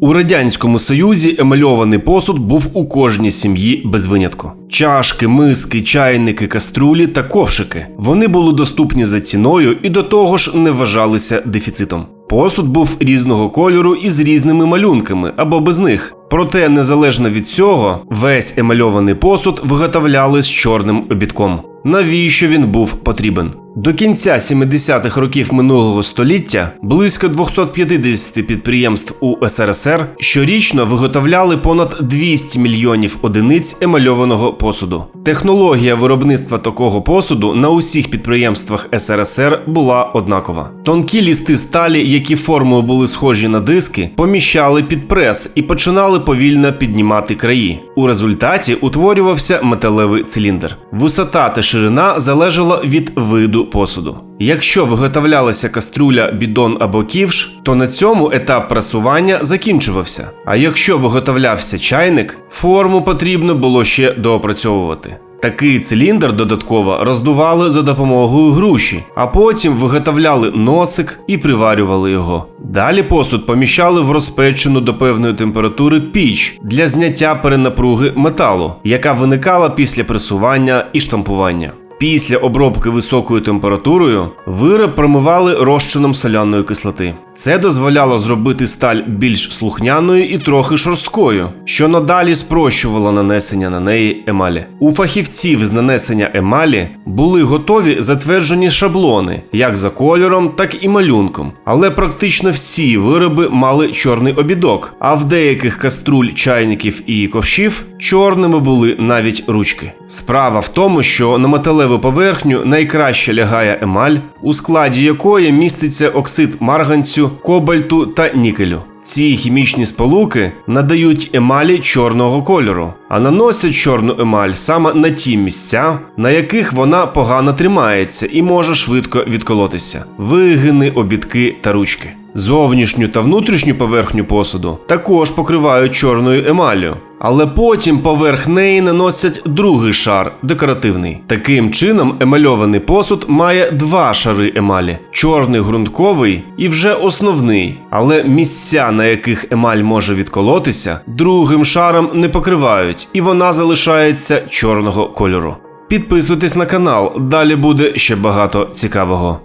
У радянському союзі емальований посуд був у кожній сім'ї без винятку. Чашки, миски, чайники, каструлі та ковшики. Вони були доступні за ціною і до того ж не вважалися дефіцитом. Посуд був різного кольору і з різними малюнками або без них. Проте, незалежно від цього, весь емальований посуд виготовляли з чорним обідком. Навіщо він був потрібен? До кінця 70-х років минулого століття близько 250 підприємств у СРСР щорічно виготовляли понад 200 мільйонів одиниць емальованого посуду. Технологія виробництва такого посуду на усіх підприємствах СРСР була однакова. Тонкі лісти сталі, які формою були схожі на диски, поміщали під прес і починали повільно піднімати краї. У результаті утворювався металевий циліндр. Висота та ширина залежала від виду посуду. Якщо виготовлялася каструля, бідон або ківш, то на цьому етап пресування закінчувався. А якщо виготовлявся чайник, форму потрібно було ще доопрацьовувати. Такий циліндр додатково роздували за допомогою груші, а потім виготовляли носик і приварювали його. Далі посуд поміщали в розпечену до певної температури піч для зняття перенапруги металу, яка виникала після пресування і штампування. Після обробки високою температурою вироб промивали розчином соляної кислоти. Це дозволяло зробити сталь більш слухняною і трохи шорсткою, що надалі спрощувало нанесення на неї емалі. У фахівців з нанесення емалі були готові затверджені шаблони, як за кольором, так і малюнком. Але практично всі вироби мали чорний обідок, а в деяких каструль, чайників і ковшів чорними були навіть ручки. Справа в тому, що на металеву поверхню найкраще лягає емаль, у складі якої міститься оксид марганцю, кобальту та нікелю. Ці хімічні сполуки надають емалі чорного кольору, а наносять чорну емаль саме на ті місця, на яких вона погано тримається і може швидко відколотися: вигини, обідки та ручки. Зовнішню та внутрішню поверхню посуду також покривають чорною емаллю, але потім поверх неї наносять другий шар декоративний. Таким чином, емальований посуд має два шари емалі: чорний ґрунтковий і вже основний. Але місця, на яких емаль може відколотися, другим шаром не покривають, і вона залишається чорного кольору. Підписуйтесь на канал, далі буде ще багато цікавого.